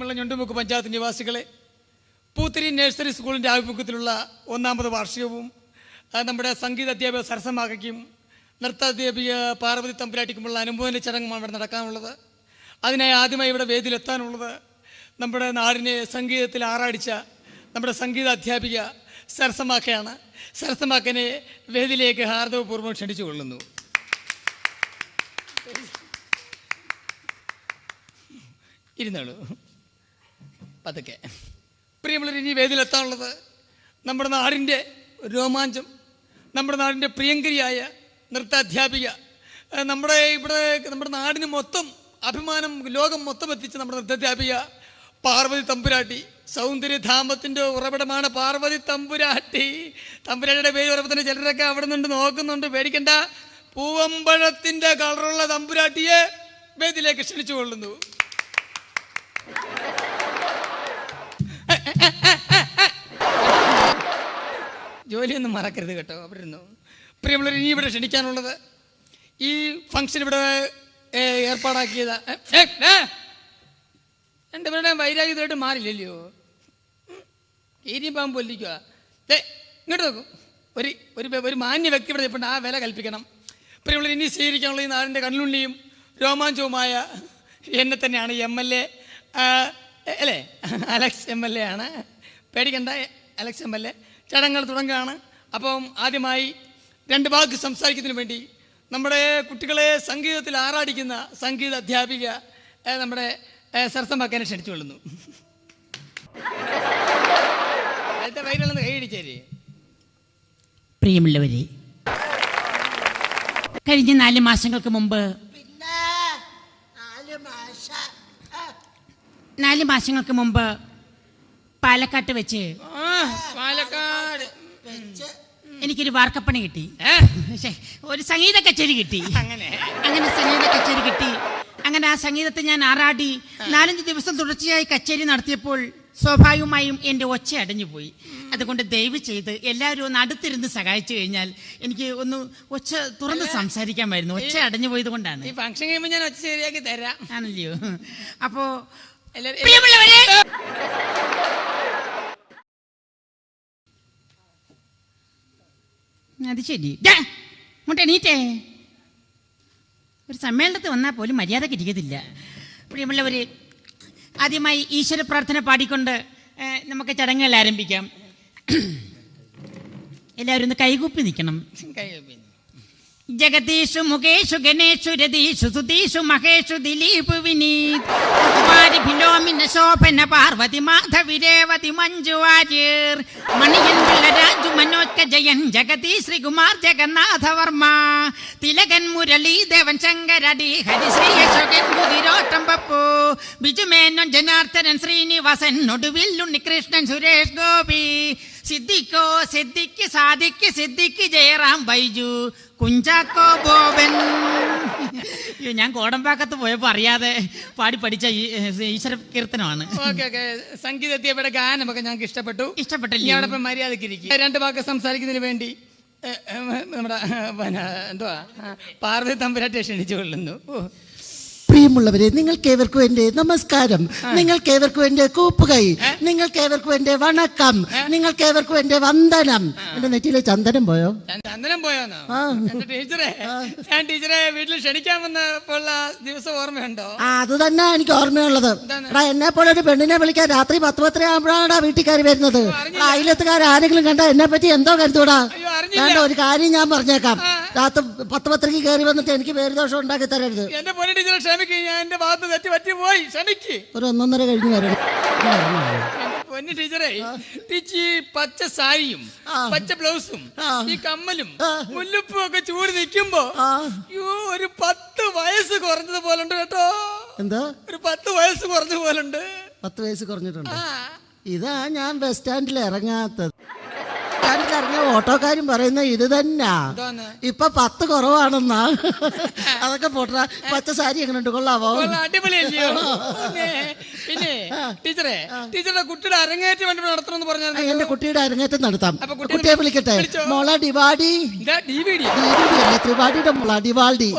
പ്രിയമുള്ള ഞൊണ്ടുമുക്ക് പഞ്ചായത്ത് നിവാസികളെ പൂത്തിരി നഴ്സറി സ്കൂളിന്റെ ആഭിമുഖ്യത്തിലുള്ള ഒന്നാമത് വാർഷികവും നമ്മുടെ സംഗീത അധ്യാപക സരസമാകയ്ക്കും നൃത്താധ്യാപിക പാർവതി തമ്പുരാട്ടിക്കുമുള്ള അനുമോദന ചടങ്ങുമാണ് ഇവിടെ നടക്കാനുള്ളത്. അതിനായി ആദ്യമായി ഇവിടെ വേദിയിലെത്താനുള്ളത് നമ്മുടെ നാടിനെ സംഗീതത്തിൽ ആറാടിച്ച നമ്മുടെ സംഗീത അധ്യാപിക സരസമാക്കയാണ് സരസമാക്കനെ വേദിയിലേക്ക് ഹാർദവപൂർവം ക്ഷണിച്ചു കൊള്ളുന്നു. ഇരുന്നോളൂ. പതുക്കെ. പ്രിയമുള്ളവർ ഇനി വേദിയിലെത്താനുള്ളത് നമ്മുടെ നാടിന്റെ രോമാഞ്ചം നമ്മുടെ നാടിന്റെ പ്രിയങ്കരിയായ നൃത്താധ്യാപിക നമ്മുടെ ഇവിടെ നമ്മുടെ നാടിന് മൊത്തം അഭിമാനം ലോകം മൊത്തം എത്തിച്ച നമ്മുടെ നൃത്താധ്യാപിക പാർവതി തമ്പുരാട്ടി. സൗന്ദര്യധാമത്തിന്റെ ഉറവിടമാണ് പാർവതി തമ്പുരാട്ടി. തമ്പുരാട്ടിയുടെ പേര് പറയുമ്പോൾ തന്നെ ചിലരൊക്കെ അവിടെ നിന്ന് നോക്കുന്നുണ്ട്. പേടിക്കണ്ട. പൂവമ്പഴത്തിന്റെ കളറുള്ള തമ്പുരാട്ടിയെ വേദിയിലേക്ക് ക്ഷണിച്ചു കൊള്ളുന്നു. ജോലിയൊന്നും മറക്കരുത് കേട്ടോ അവിടെ ഇരുന്നു പ്രിയമുള്ളവർ ഇനി ഇവിടെ ക്ഷണിക്കാനുള്ളത് ഈ ഫംഗ്ഷൻ ഇവിടെ ഏ, ഏർപ്പാടാക്കിയത്. എന്റെ പേരുടെ മാറില്ലല്ലയോ? പാമ്പ് പൊല്ലിക്കുക ദേ ഇങ്ങോട്ട് നോക്കൂ. ഒരു ഒരു ഒരു മാന്യ വ്യക്തി ഇവിടെ ഇപ്പം ആ വില കൽപ്പിക്കണം. പ്രിയമുള്ളവർ ഇനി സ്വീകരിക്കാനുള്ള ഈ നാടിന്റെ കണ്ണുണ്ണിയും രോമാഞ്ചവുമായ എന്നെ തന്നെയാണ് എം എൽ എ അല്ലേ? അലക്സ് എം എൽ എ ആണ്. പേടിക്കണ്ട അലക്സ് എം എൽ എ ചടങ്ങുകൾ തുടങ്ങുകയാണ്. അപ്പം ആദ്യമായി രണ്ട് വാക്ക് സംസാരിക്കുന്നതിന് വേണ്ടി നമ്മുടെ കുട്ടികളെ സംഗീതത്തിൽ ആറാടിക്കുന്ന സംഗീത അധ്യാപിക നമ്മുടെ സരസമാക്കാനെ ക്ഷണിച്ചു കൊള്ളുന്നു. അടുത്ത വൈരളെന്ന് കൈയടിച്ചേരി പ്രിയമുള്ളവരെ കഴിഞ്ഞ നാല് മാസങ്ങൾക്ക് മുമ്പ് പിന്നെ നാല് മാസ നാല് മാസങ്ങൾക്ക് മുമ്പ് പാലക്കാട്ട് വെച്ച് പാലക്കാട് വെച്ച് എനിക്കൊരു വാർക്കപ്പണി കിട്ടി. ഒരു സംഗീത കച്ചേരി കിട്ടി. അങ്ങനെ? അങ്ങനെ സംഗീത കച്ചേരി കിട്ടി. അങ്ങനെ ആ സംഗീതത്തെ ഞാൻ ആറാടി. നാലഞ്ച് ദിവസം തുടർച്ചയായി കച്ചേരി നടത്തിയപ്പോൾ സ്വാഭാവികമായും എന്റെ ഒച്ച അടഞ്ഞുപോയി അതുകൊണ്ട് ദയവ് ചെയ്ത് എല്ലാവരും ഒന്ന് അടുത്തിരുന്ന് സഹായിച്ചു കഴിഞ്ഞാൽ എനിക്ക് ഒന്ന് ഒച്ച തുറന്ന് സംസാരിക്കാമായിരുന്നു ഒച്ച അടഞ്ഞു പോയത് കൊണ്ടാണ്. ഈ ഫംഗ്ഷൻ കഴിയുമ്പോൾ ഞാൻ ഒച്ച ശരിയാക്കി തരാം. ആണല്ലയോ? അപ്പോ പ്രിയമുള്ളവരെ അത് ശരി. മുട്ട എണീറ്റേ. ഒരു സമ്മേളനത്തിൽ വന്നാൽ പോലും മര്യാദയ്ക്ക് ഇരിക്കത്തില്ല. പ്രിയമുള്ളവർ ആദ്യമായി ഈശ്വര പ്രാർത്ഥന പാടിക്കൊണ്ട് നമുക്ക് ചടങ്ങുകൾ ആരംഭിക്കാം. എല്ലാവരും ഒന്ന് കൈകൂപ്പി നിൽക്കണം. കൈ പിന്നെ ജഗദീഷു മുകേഷു ഗണേഷു രതീഷു സുതീഷു മഹേഷു ദിലീപ് വിനീത് കുമാരി ഫിലോമിന ശോഭന പാർവതി മാധവി രേവതി മഞ്ജു വാര്യർ മണിയൻ രാജു മനോജ് ജയൻ ജഗതി ശ്രീകുമാർ ജഗന്നാഥ വർമ്മ തിലകൻ മുരളി ദേവൻ ശങ്കരടി ഹരിശ്രീ അശോകൻ കുതിരോട്ടം പപ്പു ബിജുമേനോൻ ജനാർദ്ദനൻ ശ്രീനിവാസൻ ഒടുവിൽ ഉണ്ണികൃഷ്ണൻ സുരേഷ് ഗോപി സിദ്ദിഖോ സിദ്ദിഖ് സാദിഖ് സിദ്ദിഖ് ജയറാം ബൈജു കുഞ്ചാക്കോ ബോബൻ. ഞാൻ കോടമ്പാക്കത്ത് പോയപ്പോൾ അറിയാതെ പാടി പഠിച്ച ഈശ്വര കീർത്തനമാണ്. Okay okay. ഗാനമൊക്കെ ഞങ്ങൾക്ക് ഇഷ്ടപ്പെട്ടു. ഇഷ്ടപ്പെട്ടില്ല. മര്യാദയ്ക്ക് ഇരിക്കും. രണ്ട് വാക്ക് സംസാരിക്കുന്നതിന് വേണ്ടി നമ്മുടെ എന്തുവാ? പാർവതി തമ്പുരാട്ടെ ക്ഷണിച്ചു കൊള്ളുന്നു. ഓ. പ്രിയമുള്ളവരെ നിങ്ങൾക്കേവർക്കും എന്റെ നമസ്കാരം. നിങ്ങൾക്കേവർക്കും എന്റെ കൂപ്പുകൈ. നിങ്ങൾക്കേവർക്കും എന്റെ വണക്കം. നിങ്ങൾക്കേവർക്കും എന്റെ വന്ദനം. എന്റെ നെറ്റിയിലെ ചന്ദനം പോയോ? ചന്ദനം പോയോ. ടീച്ചറെ ഞാൻ ടീച്ചറെ വീട്ടിൽ ക്ഷണിക്കാൻ വന്നപ്പോഴുള്ള ദിവസം ഓർമ്മയുണ്ടോ? ആ അത് തന്നെ എനിക്ക് ഓർമ്മയുള്ളത്. എടാ എന്നെ പോലെ ഒരു പെണ്ണിനെ വിളിക്കാൻ രാത്രി പത്ത് പത്തര ആകുമ്പോഴാണ് വീട്ടിൽ കയറി വരുന്നത്. അയലത്തുകാർ ആരെങ്കിലും കണ്ടാ എന്നെ പറ്റി എന്തോ കരുതൂടാ. വേണ്ട ഒരു കാര്യം ഞാൻ പറഞ്ഞേക്കാം. രാത്രി പത്ത് പത്തരക്ക് കയറി വന്നിട്ട് എനിക്ക് പേരുദോഷം ഉണ്ടാക്കി തരരുത്. എന്റെ പൊന്നു ടീച്ചറെ ക്ഷമിക്ക്. ഞാൻ എന്റെ ഭാഗത്ത് തെറ്റ് പറ്റി പോയി ക്ഷമിക്ക്. ഒരു ഒന്നൊന്നര കഴിഞ്ഞ് വരണം. പൊന്നി ടീച്ചറെ ടീച്ചി പച്ച സാരിയും പച്ച ബ്ലൗസും ഈ കമ്മലും. മുല്ലപ്പും ഒക്കെ ചൂടി നിൽക്കുമ്പോ ഒരു പത്ത് വയസ്സ് കുറഞ്ഞത് പോലുണ്ട് കേട്ടോ. എന്താ? ഒരു പത്ത് വയസ്സ് കുറഞ്ഞ പോലുണ്ട്. പത്ത് വയസ്സ് കുറഞ്ഞിട്ടുണ്ട്. ഇതാ ഞാൻ ബസ് സ്റ്റാൻഡിൽ ഇറങ്ങാത്തത്. കണ്ടിറങ്ങിയ ഓട്ടോക്കാരും പറയുന്ന ഇത് തന്നാ. എന്തോന്ന്? ഇപ്പൊ പത്ത് കുറവാണെന്നാ. അതൊക്കെ പോട്ടാ പച്ച സാരി എങ്ങനെയുണ്ട്? കൊള്ളാവോ? കൊള്ളാം, അടിപൊളിയല്ലയോ? പിന്നെ, ടീച്ചറെ ടീച്ചറുടെ കുട്ടിയുടെ അരങ്ങേറ്റം വേണ്ടി നടത്തണമെന്ന് പറഞ്ഞാൽ എന്റെ കുട്ടിയുടെ അരങ്ങേറ്റം നടത്താം. കുട്ടിയെ വിളിക്കട്ടെ. മോള ഡിവാഡി. ത്രിവാടിയുടെ മോള ഡിവാൾഡി?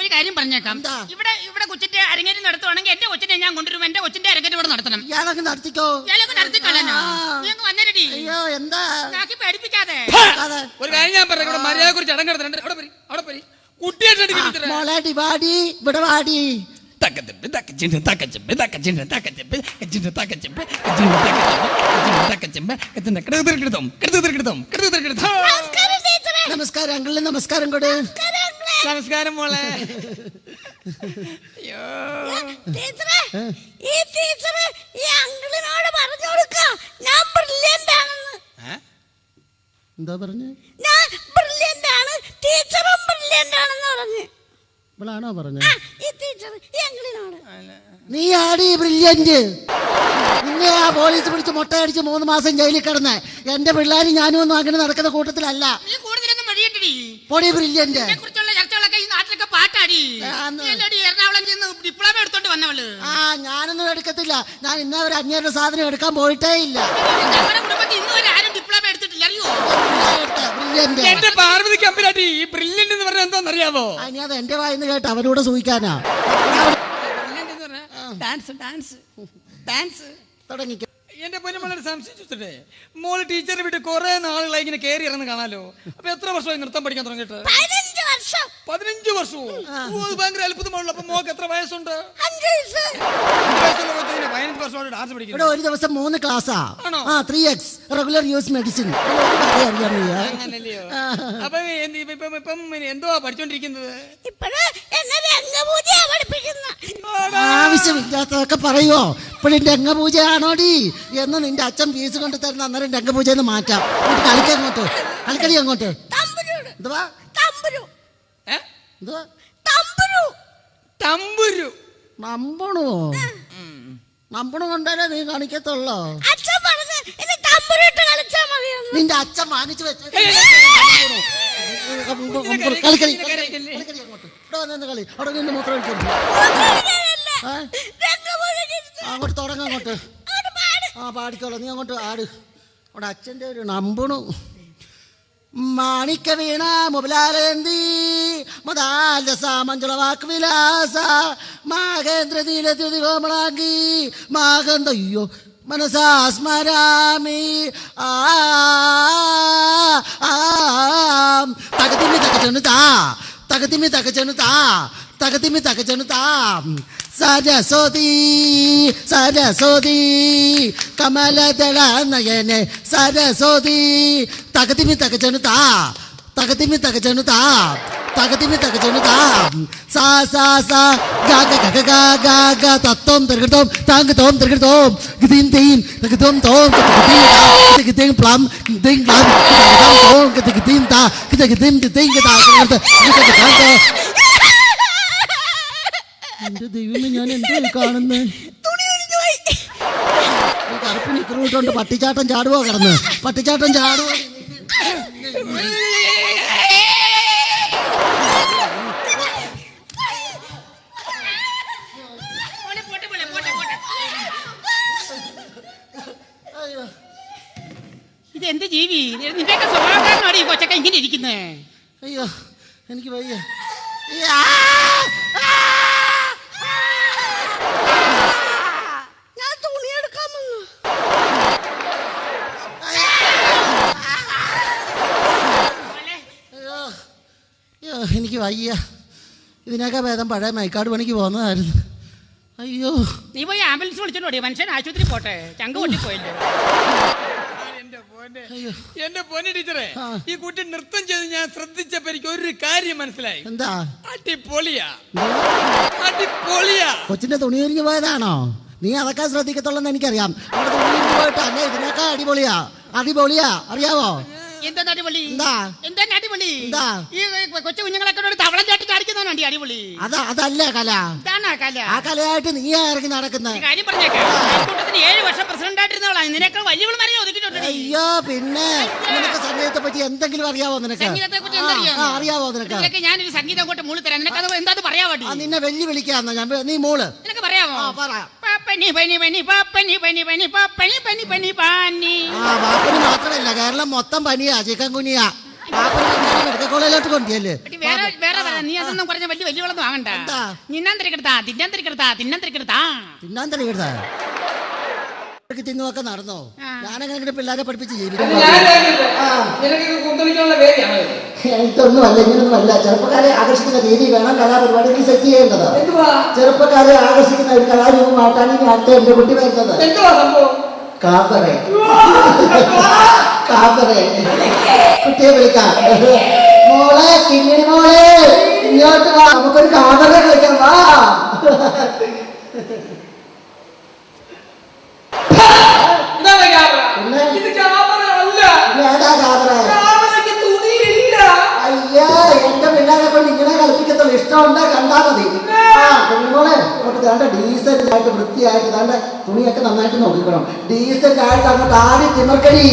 ഒരു കാര്യം പറഞ്ഞേക്കാം? ഇവിടെ ഇവിടെ കൊച്ചിന്റെ അരങ്ങേറ്റം നടത്തുവാണെങ്കിൽ എന്റെ കൊച്ചിനെ ഞാൻ കൊണ്ടുവരും. എന്റെ കൊച്ചിന്റെ അരങ്ങേറ്റം ഇവിടെ നടത്തണം. ഇയാളൊക്കെ നടത്തിക്കോ. ഇയാളൊക്കെ നടത്തിക്കളനോ വന്നേരടി. അയ്യോ എന്താ? പേടിപ്പിക്കാതെ. ഒരു കാര്യം ഞാൻ പറയാം. ഇവിടെ മര്യാദ കുറിച്ച് അടങ്ങ് കിടത്തുന്നുണ്ട് അവിടെ പോരി അവിടെ പോരി. കുട്ടിയായിട്ട് ഇവിടെ വാടി. തക്കച്ചെമ്പ് തക്കച്ചിണ്ട് തക്കച്ചെമ്പ് തക്കച്ചിണ്ട് തക്കച്ചെമ്പ് കച്ചിണ്ട് തക്കച്ചെമ്പ് കച്ചിണ്ട് തക്കച്ചെമ്പ് തക്കച്ചെമ്പ് കച്ചിണ്ട് കിടത്ത് തിരക്കെടുത്തോം കിടത്ത് തിരക്കെടുത്തോം കിടത്ത് തിരക്കെടുത്തോം നമസ്കാരം അങ്കിളിന് നമസ്കാരം കൊടു. നമസ്കാരം മോളെ. അയ്യോ. ടീച്ചറെ ഈ ടീച്ചറെ ഈ അങ്കിളിനോട് പറഞ്ഞു കൊടുക്ക. ഞാൻ ബ്രില്യന്റ് ആണെന്ന് എന്താ പറഞ്ഞു? ഞാൻ ബ്രില്യന്റ് ആണ് ടീച്ചറും ബ്രില്യന്റ് ആണെന്ന് പറഞ്ഞു. ഇവളാണോ പറഞ്ഞേ ആ ഈ ടീച്ചർ നീ ആടി ബ്രില്യന്റ് നിന്നെ ആ പോലീസ് പിടിച്ച് മുട്ടയടിച്ച് മൂന്ന് മാസം ജയിലിൽ കിടന്ന്. എന്റെ പിള്ളേര് ഞാനും ഒന്നും അങ്ങനെ നടക്കുന്ന കൂട്ടത്തിലല്ല. നീ കൂടുതലൊന്നും വഴിയിട്ടടി പൊടി ബ്രില്യന്റ് എന്നെ കുറിച്ചുള്ള ചർച്ചകളൊക്കെ ഈ നാട്ടിലൊക്കെ പാട്ടാടി. ആന്ന്. നീ അല്ലേടി എറണാകുളം ചെന്ന് ഡിപ്ലോമ എടുത്തോണ്ട് വന്നവൾ. ആ ഞാനൊന്നും എടുക്കത്തില്ല. ഞാൻ ഇന്നവരെ അന്യരുടെ സാധനം എടുക്കാൻ പോയിട്ടേ ഇല്ല. ഞങ്ങളുടെ കുടുംബത്തിൽ ഇന്ന് ആരും ഡിപ്ലോമ എടുത്തിട്ടില്ല അറിയോ? ബ്രില്യന്റ് എന്റെ പാർവതി ഈ എന്ന് പറഞ്ഞാൽ എന്താണെന്നറിയാമോ ഇനി അത് എന്റെ വായിന്ന് കേട്ട് അവനോട് സൂചിക്കാനാ എന്ന് പറഞ്ഞാൽ ഡാൻസ് ഡാൻസ് ഡാൻസ് തുടങ്ങിക്കോ. എന്റെ പൊന്നു വളരെ സംശയിച്ചിട്ടേ മോൾ ടീച്ചറെ വിട്ട് കുറെ നാളുകളായി ഇങ്ങനെ കയറി ഇറങ്ങി കാണാലോ? അപ്പൊ എത്ര വർഷമായി നൃത്തം പഠിക്കാൻ തുടങ്ങിയിട്ട്? വർഷം. പതിനഞ്ച് വർഷവും ഓ, അത് ഭയങ്കര അത്ഭുതമാണല്ലോ. അപ്പൊ മോക്ക് എത്ര വയസ്സുണ്ട്? അഞ്ച് വയസ്സ്. അഞ്ച് വയസ്സുള്ള കൊച്ചിന് പതിനഞ്ച് വർഷമായിട്ട് ഡാൻസ് ഇവിടെ പഠിക്കുന്നത് ഒരു ദിവസം മൂന്ന് ക്ലാസ്സാ ആണോ? ആ three X regular use medicine അറിയാൻ വയ്യ അങ്ങനല്ലയോ? അപ്പൊ എന്ത് ഇപ്പൊ- ഇപ്പം ഇപ്പം എന്തോ പഠിച്ചോണ്ടിരിക്കുന്നത്? ഇപ്പഴ് എന്നെ രംഗപൂജയാ പഠിപ്പിക്കുന്ന. ആവശ്യമില്ലാത്തതൊക്കെ പറയുവോ? ഇപ്പോഴും രംഗപൂജയാണോടി? എന്ന് നിന്റെ അച്ഛൻ ഫീസ് കൊണ്ട് തരുന്ന അന്നേരം രംഗപൂജയെന്ന് മാറ്റാം. കളിക്കങ്ങോട്ട് കളിക്കടി അങ്ങോട്ട്. കളിക്കളി അങ്ങോട്ട്. തമ്പുരുട് എന്തുവാ? തമ്പുരു? എന്തുവാ? തമ്പുരു. തമ്പുരു. നമ്പണോ? നമ്പണ കൊണ്ടേ നീ കാണിക്കത്തുള്ളോ? നിന്റെ അച്ഛൻ വാങ്ങിച്ചു വെച്ചു കളി കളി ഇവിടെ വന്നു കളി. അവിടെ നിന്ന് മൂത്രം ഒഴിക്കുന്നു അങ്ങോട്ട് തുടങ്ങ അങ്ങോട്ട്. അങ്ങോട്ട് ആ പാടിക്കോളൂ. നീ അങ്ങോട്ട് ആട്. അവിടെ അച്ഛന്റെ ഒരു നമ്പണു. മാണിക്ക വീണ മുബലാലേന്തി മദാലസ മഞ്ജുള വാക്ക് വിലാസ മാകേന്ദ്ര നീലദ്യുതി കോമളാങ്കി മാകന്ത അയ്യോ മനസാ സ്മരാമി ആ. തകതിമി തകച്ചെന്നു താ തകതിമി തകച്ചെന്നു താ. തകതിമി തകച്ചെന്നു താ സരസ്വതി സരസ്വതി കമലദള നയനെ സരസ്വതി തകതിമി തകച്ചെന്നു താ തകതിമി തകച്ചെന്നു താ തകതിമി തകച്ചെന്നു താ സാ സാ സാ ഗ ഗ ഗ ഗ ഗ ഗ തത്വം തൃകൃതം താങ്ക് തോം തൃകൃതോം ഗിതിം തീം തൃകൃതം തോം ഗിതിം ഗിതിം പ്ലം ഗിതിം പ്ലം ഗിതിം തോം ഗിതിം താ ഗിതിം ഗിതിം ഗിതാ എന്റെ ദൈവമേ ഞാൻ എന്തോ കാണുന്നേ? തുണി ഇത്ര നിക്കറിട്ടോണ്ട് പട്ടിച്ചാട്ടം ചാടുവോ കിടന്ന്? പട്ടിച്ചാട്ടം ചാടുവോ? ഇത് എന്ത് ജീവി? നിന്റെയൊക്കെ സ്വഭാവക്കാരനാണ് ഈ കൊച്ചൊക്കെ ഇങ്ങനെ ഇരിക്കുന്നേ? അയ്യോ എനിക്ക് വയ്യ ഞാൻ തുണി എടുക്കാൻ വന്നു അയ്യോ അയ്യോ എനിക്ക് വയ്യ. ഇതിനൊക്കെ ഭേദം പഴയ മൈക്കാട് പണിക്ക് പോകുന്നതായിരുന്നു. അയ്യോ. നീ പോയി ആംബുലൻസ് വിളിച്ചോണ്ടി മനുഷ്യൻ ആശുപത്രി പോട്ടെ. ചങ്ക പൊട്ടിപ്പോയില്ലേ എന്റെ പൊന്നെ. അയ്യോ. എന്റെ പൊന്നെ ടീച്ചറെ ഈ കുട്ടി നൃത്തം ചെയ്ത് ഞാൻ ശ്രദ്ധിച്ചപ്പോ എനിക്ക് ഒരു കാര്യം മനസ്സിലായി. എന്താ? അടിപൊളിയാ. അടിപൊളിയാ. കൊച്ചിന്റെ തുണി ഒരുങ്ങി പോയതാണോ? നീ അതൊക്കെ ശ്രദ്ധിക്കത്തുള്ളെന്ന് എനിക്കറിയാം. അവിടെ തുണി പോയിട്ട് അല്ലേ? ഇതിനൊക്കെ അടിപൊളിയാ. അടിപൊളിയാ അറിയാവോ? എന്താ അടിപൊളി എന്താ? എന്താ അടിപൊളി എന്താ? ഈ കൊച്ചു കുഞ്ഞുങ്ങളൊക്കെ ഒരു തവളം ചാട്ടി ചാടിക്കുന്നതാണ് അടിപൊളി? അത് അതല്ല കല. ഇതാണ് ആ കല. ആ കലയായിട്ട് നീ ഇറങ്ങി നടക്കുന്നത് കാര്യം പറഞ്ഞേക്കാം. അയൽക്കൂട്ടത്തിന് ഏഴ് വർഷം പ്രസിഡന്റ് ആയിട്ടിരുന്നവളാണ് നിനക്ക് വലിയ വരെ ഒതുക്കിയിട്ടുണ്ട് അയ്യോ പിന്നെ നിനക്ക് സംഗീതത്തെ പറ്റി എന്തെങ്കിലും അറിയാവോ നിനക്ക്? സംഗീതത്തെ കുറിച്ച് അറിയാവോ? നിനക്ക്? ഞാനൊരു സംഗീതം അങ്ങോട്ട് മൂളി തരാം. നിനക്ക് അത് എന്താ പറയാ വേണ്ടി നിന്നെ വെല്ലു വിളിക്കാന്ന ഞാൻ നീ മൂൾ. നിനക്ക് പറയാമോ ആ പാപ്പനി പനി പനി പാപ്പനി പനി പനി പാപ്പനി പനി പനി പാനി. ആ വാപ്പന് മാത്രമല്ല കേരളം മൊത്തം പനിയാ ചിക്കൻ കുനിയാ മെഡിക്കൽ കോളേജിലോട്ട് വേറെ വേറെ നീ അതൊന്നും പറഞ്ഞ വലിയ വലിയ വെള്ളം വാങ്ങണ്ട? നിന്നാൻ തിരിക്കെടുത്താ തിന്നാൻ തിരിക്കെടുത്താ തിന്നാൻ തിരിക്കെടുത്താ തിന്നാൻ തന്നെ കേട്ടാ തിന്നുമൊക്കെ നടന്നോ. ഞാനങ്ങനെ പിള്ളേരെ പഠിപ്പിച്ച് ജീവിക്കും. പേടിയാണോ ഇത്? എനിക്കൊന്നുമല്ല ഇങ്ങനൊന്നുമല്ല ചെറുപ്പക്കാരെ ആകർഷിക്കുന്ന രീതി വേണം കലാപരിപാടികൾ സെറ്റ് ചെയ്യേണ്ടത്. ചെറുപ്പക്കാരെ ആകർഷിക്കുന്ന ഒരു കലാരൂപമായിട്ടാണ് ഇനി അടുത്ത എന്റെ കുട്ടി വരുന്നത്. കാപ്പറെ കാപ്പറെ കുട്ടിയെ വിളിക്കാം. മോളെ കിങ്ങിണി മോളെ ഇങ്ങോട്ട് വാ. നമുക്കൊരു കാപ്പറെ കളിക്കാം. വാ ഇതാണ് ക്യാമറ പിന്നെ? ഇത് ക്യാമറ അല്ല ഇനി ഏതാ അയ്യാ എന്റെ പിള്ളേരെ കൊണ്ട് ഇങ്ങനെ കളിപ്പിക്കത്തുള്ളൂ ഇഷ്ടമുണ്ട്? കണ്ടാ മതി. ആ കുഞ്ഞുമോളെ അങ്ങോട്ട് വേണ്ട ഡീസന്റ് ആയിട്ട് വൃത്തിയായിട്ട് വേണ്ട തുണിയൊക്കെ നന്നായിട്ട് നോക്കിക്കണം. ഡീസന്റ് ആയിട്ട് അങ്ങോട്ട് ആടി തിമർക്കടി